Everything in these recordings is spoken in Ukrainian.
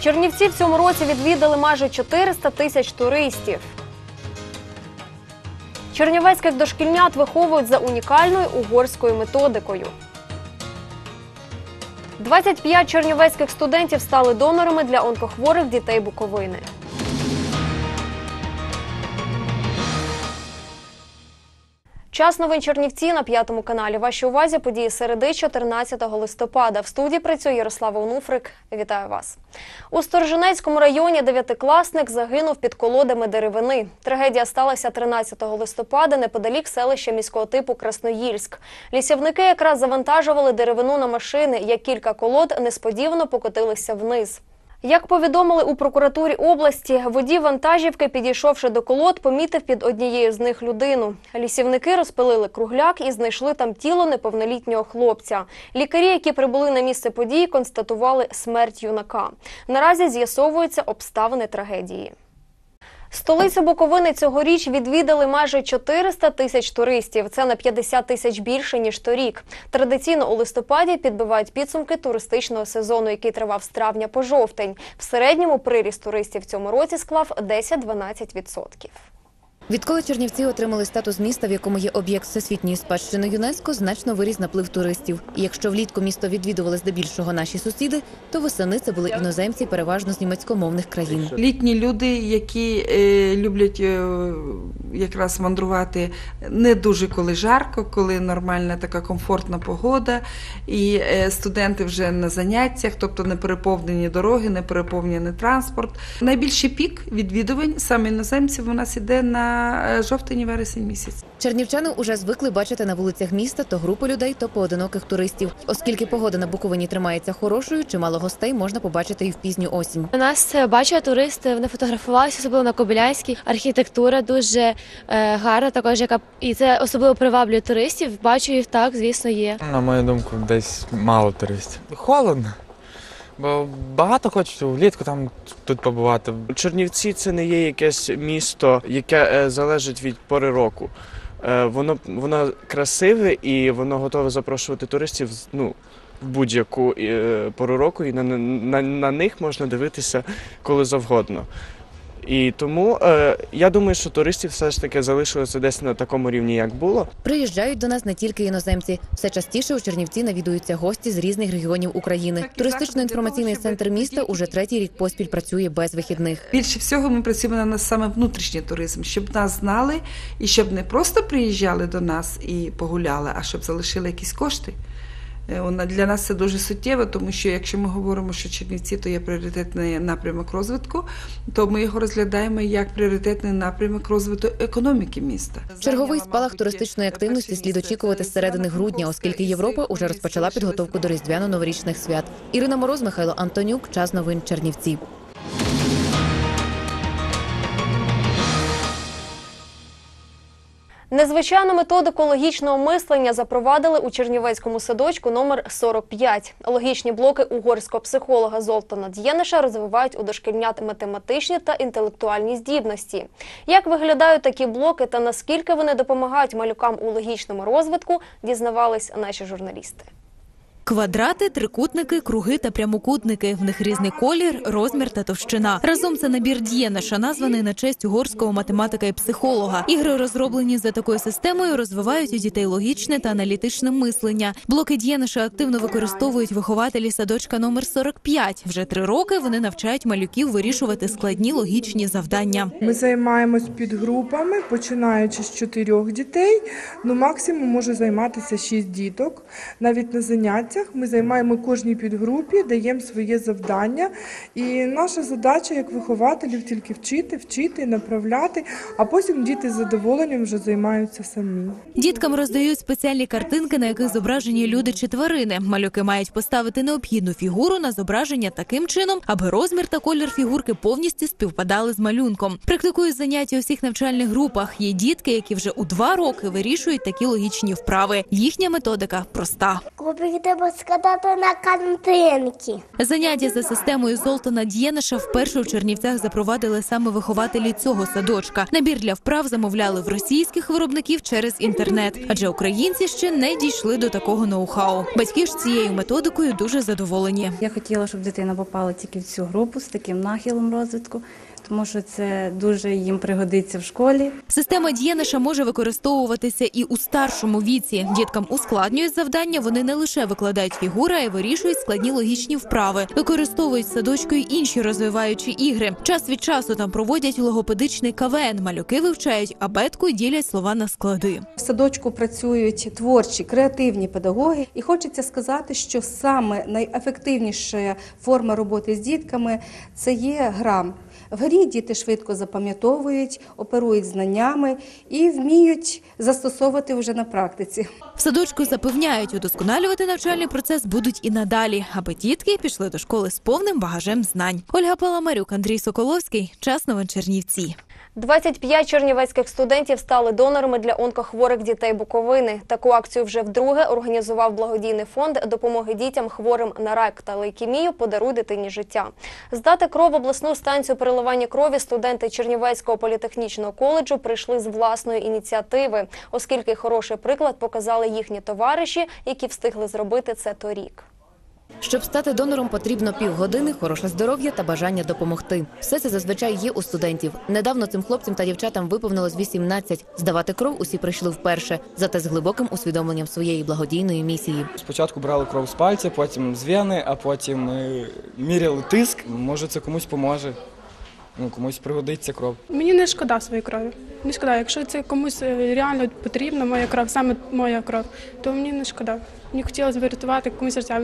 Чернівці в цьому році відвідали майже 400 тисяч туристів. Чернівецьких дошкільнят виховують за унікальною угорською методикою. 25 чернівецьких студентів стали донорами для онкохворих дітей Буковини. Час новин Чернівці на п'ятому каналі. Вашій увазі події середи 14 листопада. В студії працює Ярослава Онуфрик. Вітаю вас. У Сторженецькому районі дев'ятикласник загинув під колодами деревини. Трагедія сталася 13 листопада неподалік селища міського типу Красноїльськ. Лісівники якраз завантажували деревину на машини, як кілька колод несподівано покотилися вниз. Як повідомили у прокуратурі області, водій вантажівки, підійшовши до колод, помітив під однією з них людину. Лісівники розпилили кругляк і знайшли там тіло неповнолітнього хлопця. Лікарі, які прибули на місце події, констатували смерть юнака. Наразі з'ясовуються обставини трагедії. Столицю Буковини цьогоріч відвідали майже 400 тисяч туристів. Це на 50 тисяч більше ніж торік. Традиційно у листопаді підбивають підсумки туристичного сезону, який тривав з травня по жовтень. В середньому приріст туристів цьому році склав 10-12%. Відколи Чернівці отримали статус міста, в якому є об'єкт всесвітньої спадщини ЮНЕСКО, значно виріс наплив туристів. І якщо влітку місто відвідували здебільшого наші сусіди, то восени це були іноземці, переважно з німецькомовних країн. Літні люди, які е, люблять е, якраз мандрувати не дуже коли жарко, коли нормальна така комфортна погода, і е, студенти вже на заняттях, тобто не переповнені дороги, не переповнений транспорт. Найбільший пік відвідувань саме іноземців у нас іде на е, жовтень і вересень місяць. Чернівчани уже звикли бачити на вулицях міста то групи людей, то поодиноких туристів. Оскільки погода на Буковині тримається хорошою, чимало гостей можна побачити і в пізню осінь. У нас е, бачили туристи, вони фотографувалися, особливо на Кобиляйській. Архітектура дуже е, гарна, також яка і це особливо приваблює туристів. Бачу їх так, звісно, є. На мою думку, десь мало туристів. Холодно. Бо багато хочуть влітку там тут побувати. Чернівці це не є якесь місто, яке е, залежить від пори року. Е, Воно, воно красиве і воно готове запрошувати туристів ну, в будь-яку е, пору року, і на, на, на них можна дивитися коли завгодно. І тому е, я думаю, що туристів все ж таки залишилося десь на такому рівні, як було. Приїжджають до нас не тільки іноземці. Все частіше у Чернівці навідуються гості з різних регіонів України. Туристично-інформаційний центр міста уже третій рік поспіль працює без вихідних. Більше всього ми працюємо на нас саме внутрішній туризм, щоб нас знали і щоб не просто приїжджали до нас і погуляли, а щоб залишили якісь кошти. Е, вона- Для нас це дуже суттєво, тому що якщо ми говоримо, що Чернівці то є пріоритетний напрямок розвитку, то ми його розглядаємо як пріоритетний напрямок розвитку економіки міста. Черговий спалах туристичної активності слід очікувати з середини грудня, оскільки Європа уже розпочала підготовку до різдвяно-новорічних свят. Ірина Мороз, Михайло Антонюк, час новин Чернівці. Незвичайну методику логічного мислення запровадили у Чернівецькому садочку номер 45. Логічні блоки угорського психолога Золтана Д'єниша розвивають у дошкільнят математичні та інтелектуальні здібності. Як виглядають такі блоки та наскільки вони допомагають малюкам у логічному розвитку, дізнавались наші журналісти. Квадрати, трикутники, круги та прямокутники. В них різний колір, розмір та товщина. Разом це набір Дієнаша, названий на честь угорського математика і психолога. Ігри, розроблені за такою системою, розвивають у дітей логічне та аналітичне мислення. Блоки Дієнаша активно використовують вихователі садочка номер 45. Вже три роки вони навчають малюків вирішувати складні логічні завдання. Ми займаємось підгрупами, починаючи з чотирьох дітей. Ну, максимум може займатися шість діток. Навіть на заняттях ми займаємо кожній підгрупі, даємо своє завдання. І наша задача як вихователів тільки вчити, вчити, направляти, а потім діти з задоволенням вже займаються самі. Діткам роздають спеціальні картинки, на яких зображені люди чи тварини. Малюки мають поставити необхідну фігуру на зображення таким чином, аби розмір та колір фігурки повністю співпадали з малюнком. Практикують заняття у всіх навчальних групах. Є дітки, які вже у два роки вирішують такі логічні вправи. Їхня методика проста. Треба складати на картинки. Заняття за системою Золтана Д'єнеша вперше у Чернівцях запровадили саме вихователі цього садочка. Набір для вправ замовляли в російських виробників через інтернет, адже українці ще не дійшли до такого ноу-хау. Батьки ж цією методикою дуже задоволені. Я хотіла, щоб дитина попала тільки в цю групу з таким нахилом розвитку, тому що це дуже їм пригодиться в школі. Система Д'єнеша може використовуватися і у старшому віці. Діткам ускладнюють завдання. Вони не лише викладають фігури, а й вирішують складні логічні вправи. Використовують садочку й інші розвиваючі ігри. Час від часу там проводять логопедичний КВН. Малюки вивчають абетку і ділять слова на склади. В садочку працюють творчі, креативні педагоги, і хочеться сказати, що саме найефективніша форма роботи з дітками це є гра. В грі діти швидко запам'ятовують, оперують знаннями і вміють застосовувати вже на практиці. В садочку запевняють, удосконалювати навчальний процес будуть і надалі, аби дітки пішли до школи з повним багажем знань. Ольга Паламарюк, Андрій Соколовський. Час новин Чернівці. 25 чернівецьких студентів стали донорами для онкохворих дітей Буковини. Таку акцію вже вдруге організував благодійний фонд допомоги дітям хворим на рак та лейкемію «Подаруй дитині життя». Здати кров в обласну станцію переливання крові студенти Чернівецького політехнічного коледжу прийшли з власної ініціативи, оскільки хороший приклад показали їхні товариші, які встигли зробити це торік. Щоб стати донором, потрібно півгодини, хороше здоров'я та бажання допомогти. Все це зазвичай є у студентів. Недавно цим хлопцям та дівчатам виповнилось 18. Здавати кров усі прийшли вперше, зате з глибоким усвідомленням своєї благодійної місії. Спочатку брали кров з пальця, потім з вени, а потім е, міряли тиск. Може, це комусь поможе. Ну, комусь пригодиться кров. Мені не шкода своєї крові. Не шкода. Якщо це комусь е, реально потрібна моя кров, саме моя кров, то мені не шкода. Мені хотілося врятувати комусь життя.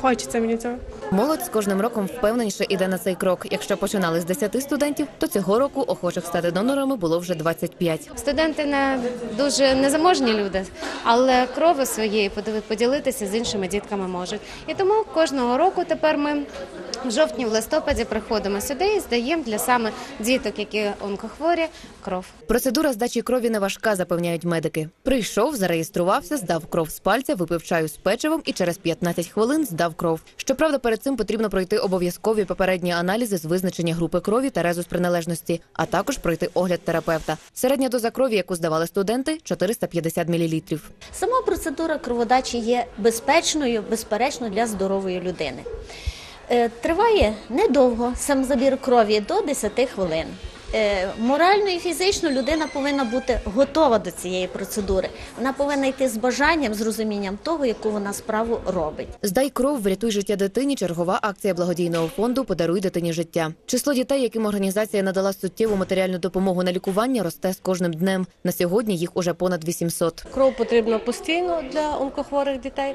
Хочеться мені цього. Молодь з кожним роком впевненіше іде на цей крок. Якщо починали з 10 студентів, то цього року охочих стати донорами було вже 25. Студенти не дуже незаможні люди, але крови своєї поділитися з іншими дітками можуть. І тому кожного року тепер ми в жовтні, в листопаді приходимо сюди і здаємо для саме діток, які онкохворі, кров. Процедура здачі крові не важка, запевняють медики. Прийшов, зареєструвався, здав кров з пальця, випив чаю з печивом і через 15 хвилин здав кров. Щоправда, перед цим потрібно пройти обов'язкові попередні аналізи з визначення групи крові та резус приналежності, а також пройти огляд терапевта. Середня доза крові, яку здавали студенти, 450 мл. Сама процедура кроводачі є безпечною, безперечно, для здорової людини. Е, Триває недовго сам забір крові до 10 хвилин. Е, Морально і фізично людина повинна бути готова до цієї процедури. Вона повинна йти з бажанням, з розумінням того, яку вона справу робить. Здай кров, врятуй життя дитині. Чергова акція благодійного фонду Подаруй дитині життя. Число дітей, яким організація надала суттєву матеріальну допомогу на лікування, росте з кожним днем. На сьогодні їх уже понад 800. Кров потрібна постійно для онкохворих дітей,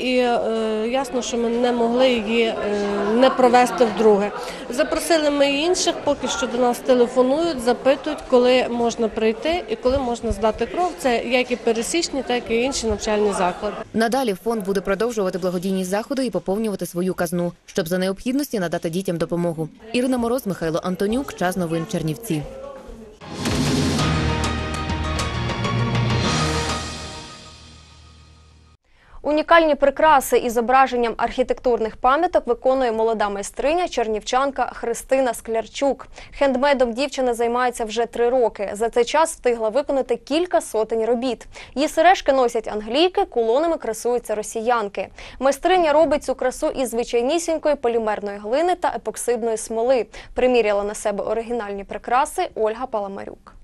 і е, ясно, що ми не могли її е, не провести вдруге. Запросили ми інших, поки що до нас телефонують, запитують, коли можна прийти і коли можна здати кров. Це як і пересічні, так і інші навчальні заклади. Надалі фонд буде продовжувати благодійні заходи і поповнювати свою казну, щоб за необхідності надати дітям допомогу. Ірина Мороз, Михайло Антонюк. Час новин Чернівці. Унікальні прикраси із зображенням архітектурних пам'яток виконує молода майстриня чернівчанка Христина Склярчук. Хендмейдом дівчина займається вже три роки. За цей час встигла виконати кілька сотень робіт. Її сережки носять англійки, кулонами красуються росіянки. Майстриня робить цю красу із звичайнісінької полімерної глини та епоксидної смоли. Приміряла на себе оригінальні прикраси Ольга Паламарюк.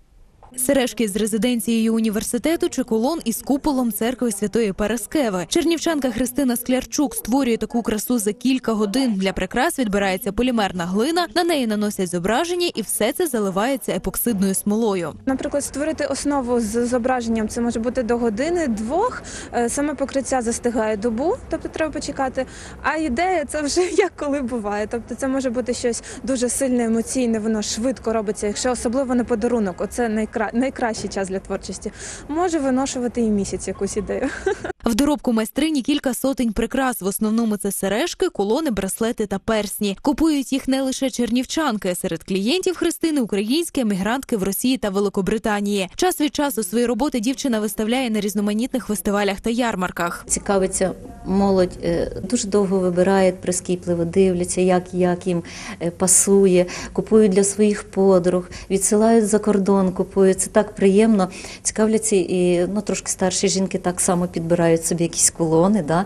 Сережки з резиденцією університету чи колон із куполом церкви Святої Параскеви. Чернівчанка Христина Склярчук створює таку красу за кілька годин. Для прикрас відбирається полімерна глина, на неї наносять зображення, і все це заливається епоксидною смолою. Наприклад, створити основу з зображенням це може бути до години, двох. Е, Саме покриття застигає добу, тобто треба почекати. А ідея це вже як коли буває. Тобто, це може бути щось дуже сильне, емоційне, воно швидко робиться. Якщо особливо на подарунок, оце найкра... найкращий час для творчості. Може виношувати і місяць якусь ідею. В доробку майстрині кілька сотень прикрас. В основному це сережки, колони, браслети та персні. Купують їх не лише чернівчанки. Серед клієнтів Христини українські емігрантки в Росії та Великобританії. Час від часу свої роботи дівчина виставляє на різноманітних фестивалях та ярмарках. Цікавиться молодь, е, дуже довго вибирають, прискіпливо дивляться, як, як їм е, пасує, купують для своїх подруг, відсилають за кордон, купують. Це так приємно. Цікавляться і ну, трошки старші жінки так само підбирають собі якісь колони, да,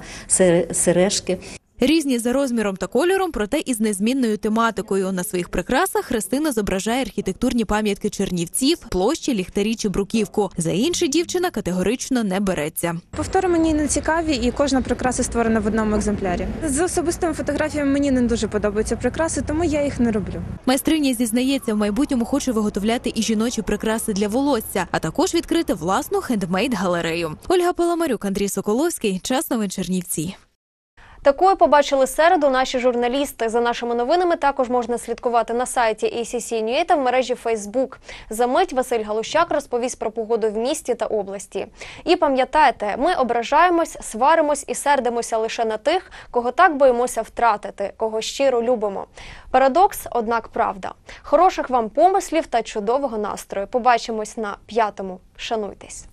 сережки. Різні за розміром та кольором, проте із незмінною тематикою. На своїх прикрасах Христина зображає архітектурні пам'ятки Чернівців, площі, ліхтарі чи бруківку. За інші дівчина категорично не береться. Повтори мені не цікаві, і кожна прикраса створена в одному екземплярі. З особистими фотографіями мені не дуже подобаються прикраси, тому я їх не роблю. Майстриня зізнається, в майбутньому хоче виготовляти і жіночі прикраси для волосся, а також відкрити власну хендмейд-галерею. Ольга Паламарюк, Андрій Соколовський. Час новин Чернівці. Такою побачили середу наші журналісти. За нашими новинами також можна слідкувати на сайті ACC.NUA та в мережі Facebook. За мить Василь Галущак розповість про погоду в місті та області. І пам'ятайте, ми ображаємось, сваримось і сердимося лише на тих, кого так боїмося втратити, кого щиро любимо. Парадокс, однак, правда. Хороших вам помислів та чудового настрою. Побачимось на п'ятому. Шануйтесь.